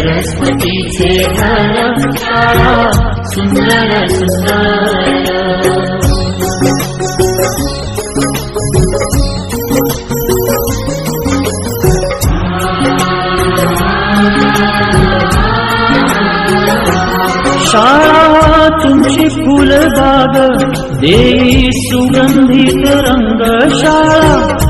सरस्वतीचे घर शाळा सुंदर सुंदर शाळा तुमची फुलबाग देई सुगंधित रंग शाळा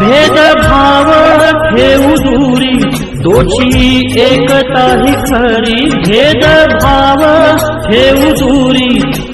ભેદ ભાવ ખેવું દૂરી દોષી એકતા હિ ખરી ભેદ ભાવ ખેવું દૂરી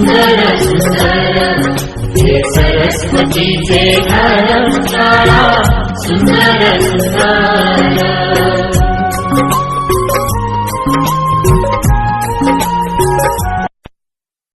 सुंदर सुंदर हे सरस्वतीचे घर शाळा सुंदर सुंदर